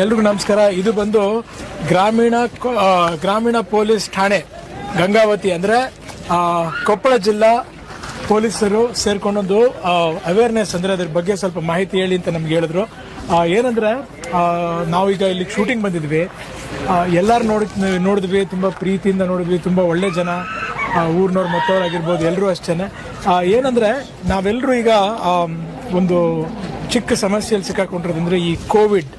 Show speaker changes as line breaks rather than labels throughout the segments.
ಎಲ್ರಿಗೂ ನಮಸ್ಕಾರ. ಇದು ಬಂದು ಗ್ರಾಮೀಣ ಗ್ರಾಮೀಣ ಪೊಲೀಸ್ ಠಾಣೆ, ಗಂಗಾವತಿ ಅಂದ್ರೆ ಕೊಪ್ಪಳ ಜಿಲ್ಲಾ ಪೊಲೀಸರು ಸೇರ್ಕೊಂಡೊಂದು ಅವೇರ್ನೆಸ್ ಅಂದ್ರೆ ಅದ್ರ ಬಗ್ಗೆ ಸ್ವಲ್ಪ ಮಾಹಿತಿ ಹೇಳಿ ಅಂತ ನಮ್ಗೆ ಹೇಳಿದ್ರು. ಏನಂದ್ರೆ ನಾವೀಗ ಇಲ್ಲಿ ಶೂಟಿಂಗ್ ಬಂದಿದ್ವಿ. ಎಲ್ಲರೂ ನೋಡಿ, ನೋಡಿದ್ವಿ, ತುಂಬ ಪ್ರೀತಿಯಿಂದ ನೋಡಿದ್ವಿ, ತುಂಬ ಒಳ್ಳೆ ಜನ. ಊರಿನವ್ರು ಊರ್ನವ್ರು ಮತ್ತವ್ರು ಆಗಿರ್ಬೋದು ಎಲ್ಲರೂ ಅಷ್ಟೇ ಏನಂದ್ರೆ ನಾವೆಲ್ಲರೂ ಈಗ ಒಂದು ಚಿಕ್ಕ ಸಮಸ್ಯೆಯಲ್ಲಿ ಸಿಕ್ಕಾಕೊಂಡಿರೋದಂದ್ರೆ ಈ ಕೋವಿಡ್.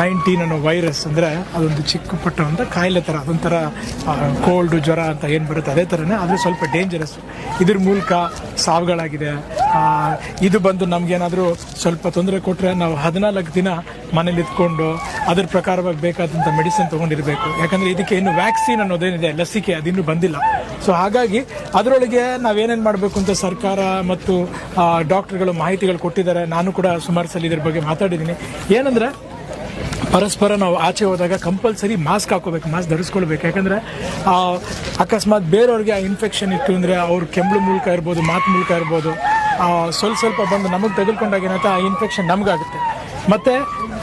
ನೈನ್ಟೀನ್ ಅನ್ನೋ ವೈರಸ್ ಅಂದರೆ ಅದೊಂದು ಚಿಕ್ಕ ಪುಟ್ಟ ಅಂತ ಕಾಯಿಲೆ ಥರ ಅದೊಂಥರ ಕೋಲ್ಡ್ ಜ್ವರ ಅಂತ ಏನು ಬರುತ್ತೆ ಅದೇ ಥರನೇ ಅದು ಸ್ವಲ್ಪ ಡೇಂಜರಸ್ ಇದ್ರ ಮೂಲಕ ಸಾವುಗಳಾಗಿದೆ. ಇದು ಬಂದು ನಮಗೇನಾದರೂ ಸ್ವಲ್ಪ ತೊಂದರೆ ಕೊಟ್ಟರೆ ನಾವು ಹದಿನಾಲ್ಕು ದಿನ ಮನೇಲಿ ಇದ್ಕೊಂಡು ಅದ್ರ ಪ್ರಕಾರವಾಗಿ ಬೇಕಾದಂಥ ಮೆಡಿಸಿನ್ ತೊಗೊಂಡಿರಬೇಕು. ಯಾಕಂದರೆ ಇದಕ್ಕೆ ಇನ್ನು ವ್ಯಾಕ್ಸಿನ್ ಅನ್ನೋದೇನಿದೆ, ಲಸಿಕೆ ಅದಿನ್ನೂ ಬಂದಿಲ್ಲ. ಸೊ ಹಾಗಾಗಿ ಅದರೊಳಗೆ ನಾವೇನೇನು ಮಾಡಬೇಕು ಅಂತ ಸರ್ಕಾರ ಮತ್ತು ಡಾಕ್ಟರ್ಗಳು ಮಾಹಿತಿಗಳು ಕೊಟ್ಟಿದ್ದಾರೆ. ನಾನು ಕೂಡ ಸುಮಾರು ಸಲ ಇದ್ರ ಬಗ್ಗೆ ಮಾತಾಡಿದ್ದೀನಿ. ಏನಂದರೆ ಪರಸ್ಪರ ನಾವು ಆಚೆ ಹೋದಾಗ ಕಂಪಲ್ಸರಿ ಮಾಸ್ಕ್ ಹಾಕೋಬೇಕು, ಮಾಸ್ಕ್ ಧರಿಸ್ಕೊಳ್ಬೇಕು. ಯಾಕಂದ್ರೆ ಅಕಸ್ಮಾತ್ ಬೇರೆಯವ್ರಿಗೆ ಆ ಇನ್ಫೆಕ್ಷನ್ ಇತ್ತು ಅಂದರೆ ಅವ್ರ ಕೆಂಬಳು ಮೂಲಕ ಇರ್ಬೋದು, ಮಾತು ಮೂಲಕ ಇರ್ಬೋದು ಸ್ವಲ್ಪ ಸ್ವಲ್ಪ ಬಂದು ನಮಗೆ ತೆಗೆದುಕೊಂಡಾಗ ಏನಾಯ್ತು, ಆ ಇನ್ಫೆಕ್ಷನ್ ನಮಗಾಗುತ್ತೆ. ಮತ್ತೆ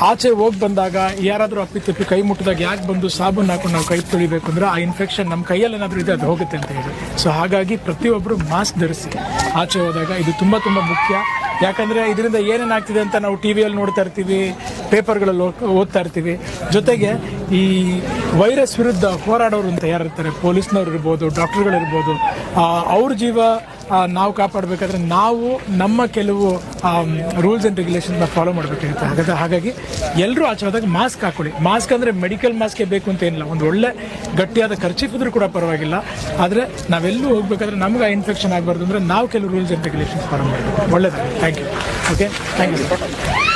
ಆಚೆ ಹೋಗಿ ಬಂದಾಗ ಯಾರಾದರೂ ಅಪ್ಪಿತಪ್ಪಿ ಕೈ ಮುಟ್ಟಿದಾಗ ಯಾಕೆ ಬಂದು ಸಾಬೂನು ಹಾಕೊಂಡು ನಾವು ಕೈ ತೊಳಿಬೇಕು ಅಂದ್ರೆ ಆ ಇನ್ಫೆಕ್ಷನ್ ನಮ್ಮ ಕೈಯಲ್ಲಿ ಏನಾದರೂ ಇದೆ, ಅದು ಹೋಗುತ್ತೆ ಅಂತ ಹೇಳಿ. ಸೊ ಹಾಗಾಗಿ ಪ್ರತಿಯೊಬ್ಬರು ಮಾಸ್ಕ್ ಧರಿಸಿ. ಆಚೆ ಹೋದಾಗ ಇದು ತುಂಬ ತುಂಬ ಮುಖ್ಯ. ಯಾಕಂದ್ರೆ ಇದರಿಂದ ಏನೇನಾಗ್ತಿದೆ ಅಂತ ನಾವು ಟಿವಿಯಲ್ಲಿ ನೋಡ್ತಾ ಇರ್ತೀವಿ ಪೇಪರ್ಗಳಲ್ಲಿ ಓದ್- ಓದ್ತಾ ಇರ್ತೀವಿ. ಜೊತೆಗೆ ಈ ವೈರಸ್ ವಿರುದ್ಧ ಹೋರಾಡೋರು ಅಂತ ಯಾರಿರ್ತಾರೆ? ಪೊಲೀಸ್ನವ್ರು ಇರ್ಬೋದು ಡಾಕ್ಟರ್ಗಳಿರ್ಬೋದು ಅವ್ರ ಜೀವ ನಾವು ಕಾಪಾಡಬೇಕಾದ್ರೆ ನಾವು ನಮ್ಮ ಕೆಲವು ರೂಲ್ಸ್ ಆ್ಯಂಡ್ ರೆಗ್ಯುಲೇಷನ್ನ ಫಾಲೋ ಮಾಡಬೇಕಾಗುತ್ತೆ. ಹಾಗಾದ್ರೆ ಹಾಗಾಗಿ ಎಲ್ಲರೂ ಆಚೆ ಹೋದಾಗ ಮಾಸ್ಕ್ ಹಾಕೊಳ್ಳಿ. ಮಾಸ್ಕ್ ಅಂದರೆ ಮೆಡಿಕಲ್ ಮಾಸ್ಕೇ ಬೇಕು ಅಂತ ಏನಿಲ್ಲ ಒಂದು ಒಳ್ಳೆ ಗಟ್ಟಿಯಾದ ಖರ್ಚಿಫ್ ಇದ್ರೂ ಕೂಡ ಪರವಾಗಿಲ್ಲ. ಆದರೆ ನಾವೆಲ್ಲೂ ಹೋಗ್ಬೇಕಾದ್ರೆ ನಮ್ಗೆ ಇನ್ಫೆಕ್ಷನ್ ಆಗಬಾರ್ದು ಅಂದರೆ ನಾವು ಕೆಲವು ರೂಲ್ಸ್ ಆ್ಯಂಡ್ ರೆಗ್ಯುಲೇಷನ್ಸ್ ಫಾಲೋ ಮಾಡಬೇಕು. ಒಳ್ಳೆಯದಾಗಿ thank you okay thank you